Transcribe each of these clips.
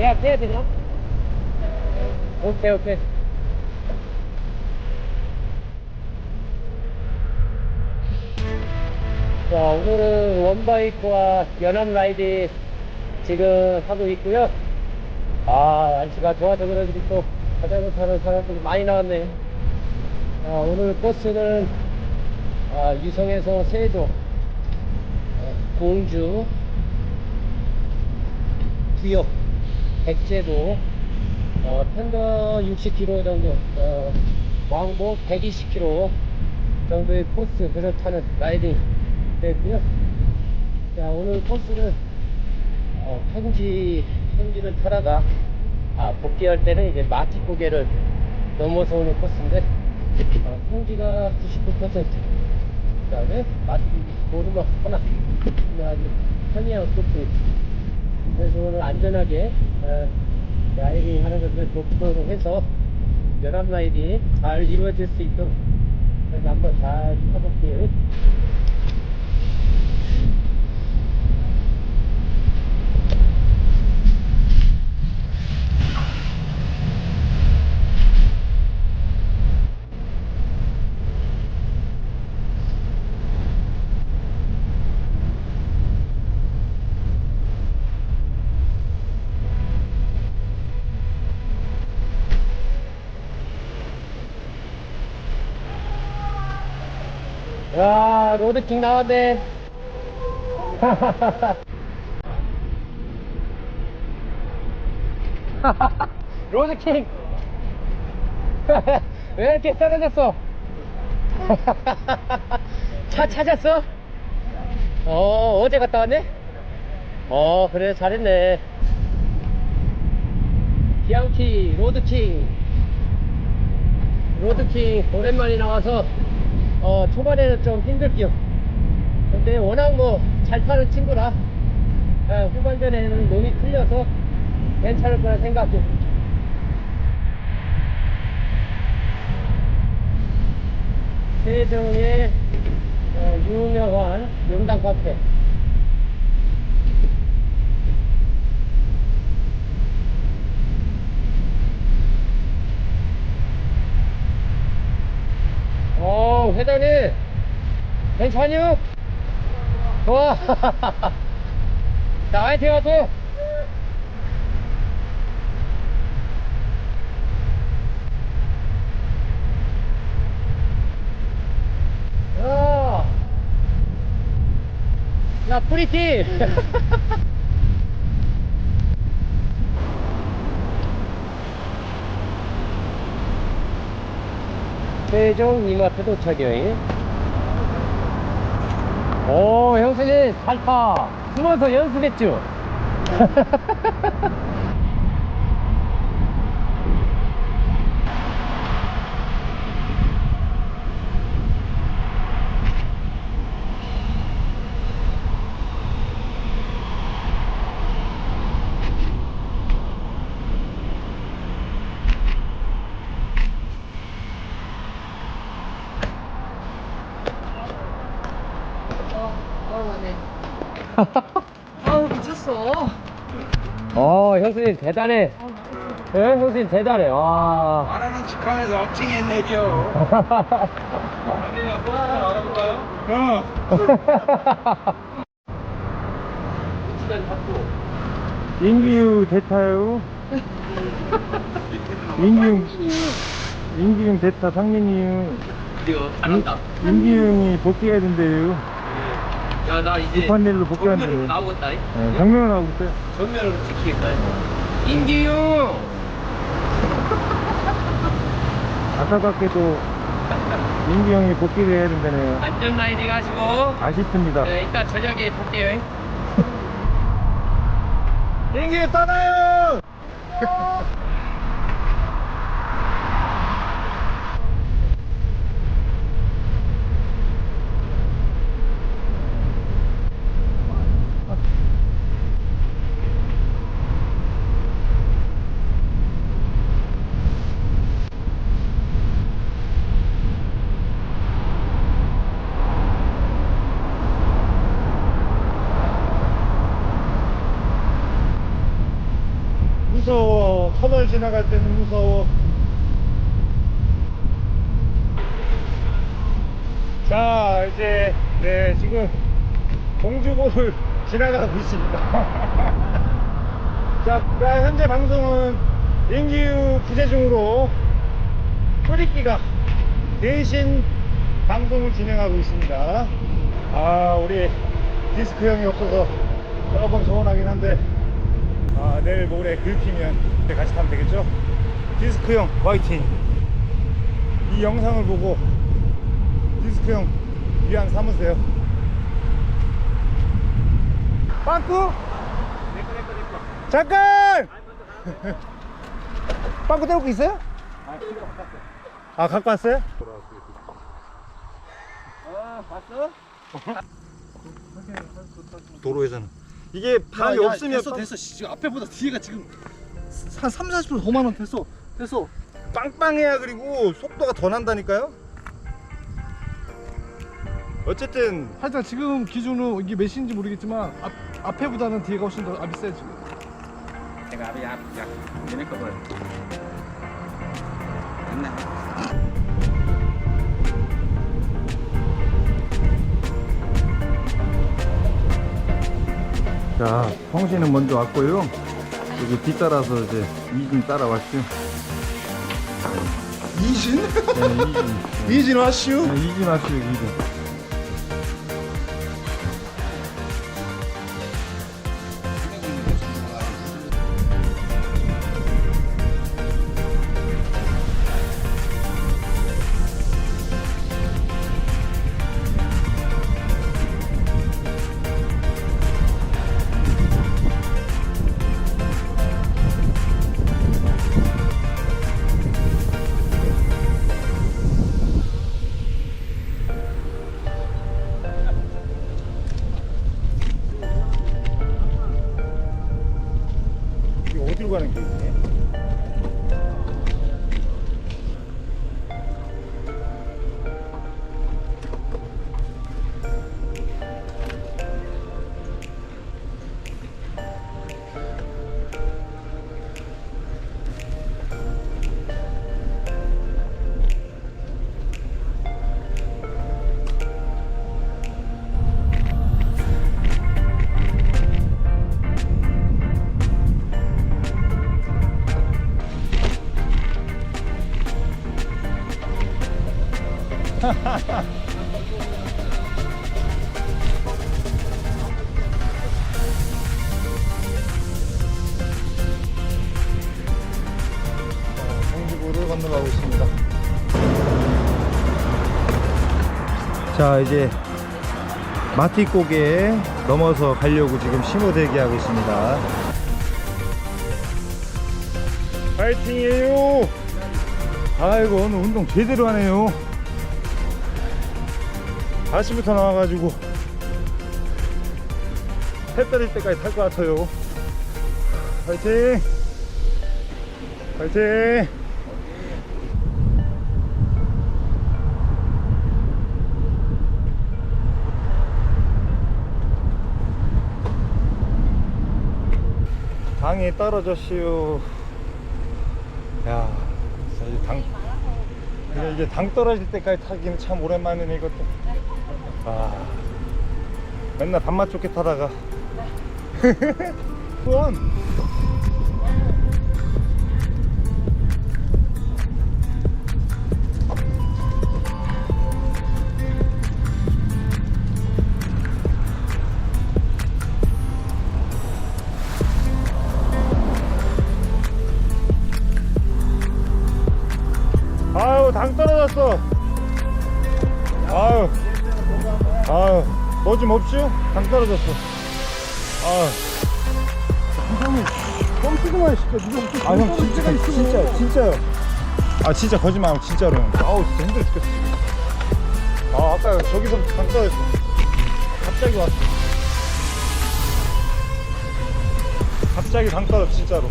예약해야 되나? 오케이 오케이. 자 오늘은 원바이크와 연합 라이드 지금 하고 있고요. 아 날씨가 좋아서 그런지 또 자전거 타는 사람들이 많이 나왔네 자, 오늘 버스는 아, 유성에서 세조 어, 공주 구역 백제도 어, 편도 60km 정도 어, 왕복 120km 정도의 코스를 타는 라이딩 되고요. 자 오늘 코스는 어, 평지 평지를 타다가 아, 복귀할 때는 이제 마티 고개를 넘어서 오는 코스인데 어, 평지가 99% 그 다음에 마티 오르막 하나. 편리한 코스 그래서 오늘 안전하게 어, 라이딩 하는 것을 목표로 해서 연합 라이딩 잘 이루어질 수 있도록 한번 잘 타볼게요. 야, 로드킹 나왔네. 로드킹. 왜 이렇게 떨어졌어? 차 찾았어? 어, 어제 갔다 왔네? 어, 그래, 잘했네. 비앙키, 로드킹. 로드킹, 오랜만에 나와서 어, 초반에는 좀 힘들게요. 근데 워낙 뭐 잘 타는 친구라 어, 후반전에는 몸이 풀려서 괜찮을 거라 생각해. 세종의 어, 유명한 명당 카페. 어, 회장님, 좋아. 자, 화이팅 하세요. 야, 야, 프리티. 세종 이마트 도착이요. 오, 형수님, 잘 타. 숨어서 연습했죠? 아우 미쳤어. 어, 형수님, 대단해. 예, 형수님, 대단해. 와. 말하는 직관에서 억칭했네요. 어. 인기유 대타요. 인기용 인기용 대타 상민이요. 잘한다. 인기용이 복귀해야 된대요. 야, 나 이제 급한 일로 복귀한대. 정면으로 나오겠다. 네, 정면을 하고 있어요. 정면으로 지키겠다. 인기용! 아까밖에도 인기용이 복귀를 해야 된다네요. 안전 라이딩 하시고, 아쉽습니다. 네, 이따 저녁에 볼게요. 인기 떠나요! 자, 이제, 네, 지금 공주보를 지나가고 있습니다. 자, 자, 현재 방송은 인기유 부재중으로 프리끼가 대신 방송을 진행하고 있습니다. 아, 우리 디스크 형이 없어서 조금 서운하긴 한데, 아, 내일 모레 긁히면 같이 타면 되겠죠? 디스크 형, 화이팅! 이 영상을 보고 디스크 형 위안 삼으세요. 빵꾸! 잠깐! 빵꾸 때우고 있어요? 아, 갖고 왔어요? 아, 봤어? 도로에서는. 이게 바람이 야, 야, 없으면 됐어 됐어 지금 앞에보다 뒤에가 지금 한 3, 40%더 많아 됐어 됐어 빵빵해야 그리고 속도가 더 난다니까요? 어쨌든 하여튼 지금 기준으로 이게 몇인지 모르겠지만 앞, 앞에보다는 뒤에가 훨씬 더 압이 세 지금 제가 앞에 약, 약, 얘네 거 봐요. 됐네. 자, 성신은 먼저 왔고요. 여기 뒤따라서 이제 이진 따라왔죠. 이진? 네, 이진. 네. 이진 와슈? 네, 이진 왔어요, 이진. 성지부를 건너가고 있습니다. 자, 이제 마티고개 넘어서 가려고 지금 신호 대기하고 있습니다. 파이팅이에요! 아이고, 오늘 운동 제대로 하네요. 아침부터 나와가지고 해 떨릴 때까지 탈 것 같아요. 파이팅! 파이팅! 당이 떨어졌시오. 야, 당, 이제 당 떨어질 때까지 타기는 참 오랜만이네, 이것도. 아, 맨날 밥맛 좋게 타다가. 수원! 아유 당 떨어졌어 아유 뭐 좀 없죠? 당 떨어졌어. 아유 뻥치기만 시켜. 누가 아형 진짜 진짜 진짜요. 아 진짜 거짓말 하고 진짜로. 형 아우 진짜 힘들어. 죽겠어 아 아까 저기서 당 떨어졌어. 갑자기 왔어. 갑자기 당 떨어졌어 진짜로.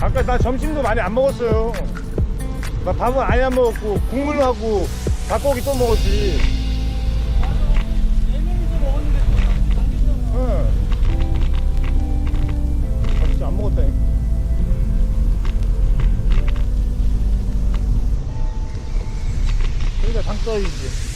아까 나 점심도 많이 안 먹었어요. 밥은 아예 안 먹었고 국물하고 닭고기 또 먹었지. 응. 나 진짜 안 먹었다니까. 그러니까 당떨이지.